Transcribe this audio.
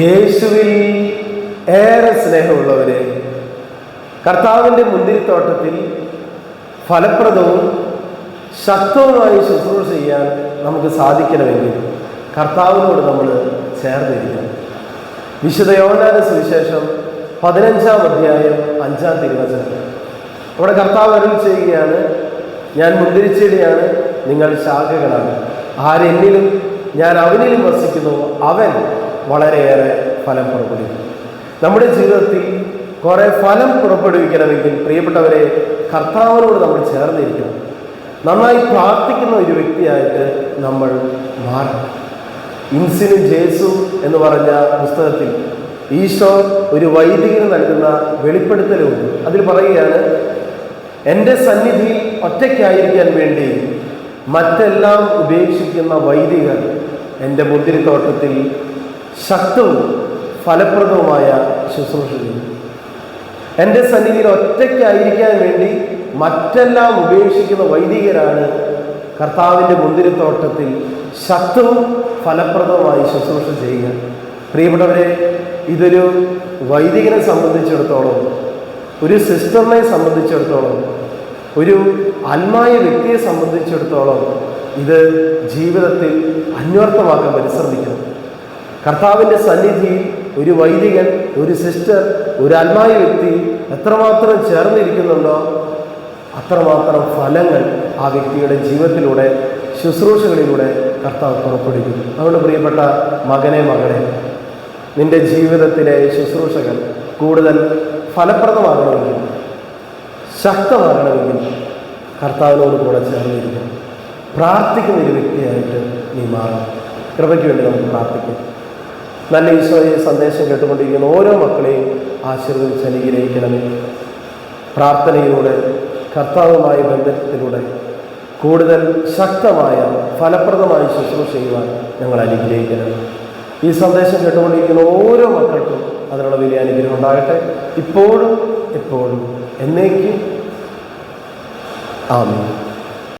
യേശുവിൽ ഏറെ സ്നേഹമുള്ളവരെ കർത്താവിന്റെ മുന്തിരിത്തോട്ടത്തിൽ ഫലപ്രദവും ശക്തവുമായി ശുശ്രൂഷ ചെയ്യാൻ നമുക്ക് സാധിക്കണമെങ്കിൽ കർത്താവിനോട് നമ്മൾ ചേർന്നിരിക്കണം. വിശുദ്ധ യോഹന്നാന്റെ സുവിശേഷം പതിനഞ്ചാം അധ്യായം അഞ്ചാം തിരുവചനം. അവിടെ കർത്താവ് അരുൾ ചെയ്യുകയാണ് ഞാൻ മുന്തിരിച്ചെടിയാണ് നിങ്ങൾ ശാഖകളാണ്. ആരെന്നിലും ഞാൻ അവനിലും വസിക്കുന്നു അവൻ വളരെയേറെ ഫലം പുറപ്പെടുവിക്കും. നമ്മുടെ ജീവിതത്തിൽ കുറെ ഫലം പുറപ്പെടുവിക്കണമെങ്കിൽ പ്രിയപ്പെട്ടവരെ കർത്താവിനോട് നമ്മൾ ചേർന്നിരിക്കണം. നന്നായി പ്രാർത്ഥിക്കുന്ന ഒരു വ്യക്തിയായിട്ട് നമ്മൾ മാറണം. ഇൻസിനും ജേസു എന്ന് പറഞ്ഞ പുസ്തകത്തിൽ ഈശോ ഒരു വൈദികന് നൽകുന്ന വെളിപ്പെടുത്തലുണ്ട് അതിൽ പറയുകയാണ് എന്റെ സന്നിധിയിൽ ഒറ്റയ്ക്കായിരിക്കാൻ വേണ്ടി മറ്റെല്ലാം ഉപേക്ഷിക്കുന്ന വൈദികർ എന്റെ മുന്തിരിത്തോട്ടത്തിൽ ശക്തവും ഫലപ്രദവുമായ ശുശ്രൂഷ ചെയ്യും എന്റെ സന്നിധിയിൽ ഒറ്റയ്ക്കായിരിക്കാൻ വേണ്ടി മറ്റെല്ലാം ഉപേക്ഷിക്കുന്ന വൈദികരാണ് കർത്താവിന്റെ മുന്തിരിത്തോട്ടത്തിൽ ശക്തവും ഫലപ്രദവുമായി ശുശ്രൂഷ ചെയ്യുക. പ്രിയപ്പെട്ടവരെ ഇതൊരു വൈദികനെ സംബന്ധിച്ചിടത്തോളം ഒരു സിസ്റ്ററിനെ സംബന്ധിച്ചിടത്തോളം ഒരു ആത്മായ വ്യക്തിയെ സംബന്ധിച്ചിടത്തോളം ഇത് ജീവിതത്തിൽ അന്വർത്ഥമാക്കാൻ പരിശ്രമിക്കണം. കർത്താവിന്റെ സന്നിധിയിൽ ഒരു വൈദികൻ ഒരു സിസ്റ്റർ ഒരു ആത്മായ വ്യക്തി എത്രമാത്രം ചേർന്നിരിക്കുന്നുണ്ടോ അത്രമാത്രം ഫലങ്ങൾ ആ വ്യക്തിയുടെ ജീവിതത്തിലൂടെ ശുശ്രൂഷകളിലൂടെ കർത്താവ് പുറപ്പെടുവിക്കുന്നു. അതുകൊണ്ട് പ്രിയപ്പെട്ട മകനെ മകളെ നിന്റെ ജീവിതത്തിലെ ശുശ്രൂഷകൾ കൂടുതൽ ഫലപ്രദമാകണമെങ്കിൽ ശക്തമാകണമെങ്കിൽ കർത്താവിനോട് കൂടെ ചേർന്നിരിക്കണം. പ്രാർത്ഥിക്കുന്ന ഒരു വ്യക്തിയായിട്ട് നീ മാറണം. കൃപയ്ക്ക് വേണ്ടി നമുക്ക് പ്രാർത്ഥിക്കാം. നല്ല ഈശോയെ സന്ദേശം കേട്ടുകൊണ്ടിരിക്കുന്ന ഓരോ മക്കളെയും ആശീർവദിച്ച് അനുഗ്രഹിക്കണമേ. പ്രാർത്ഥനയിലൂടെ കർത്താവുമായ ബന്ധത്തിലൂടെ കൂടുതൽ ശക്തമായ ഫലപ്രദമായ ശുശ്രൂഷ ചെയ്യുവാൻ ഞങ്ങൾ അനുഗ്രഹിക്കണം. ഈ സന്ദേശം കേട്ടുകൊണ്ടിരിക്കുന്ന ഓരോ മക്കൾക്കും അതിനുള്ള വലിയ അനുഗ്രഹം ഉണ്ടാകട്ടെ. ഇപ്പോഴും എപ്പോഴും എന്നേക്കും. ആമീൻ.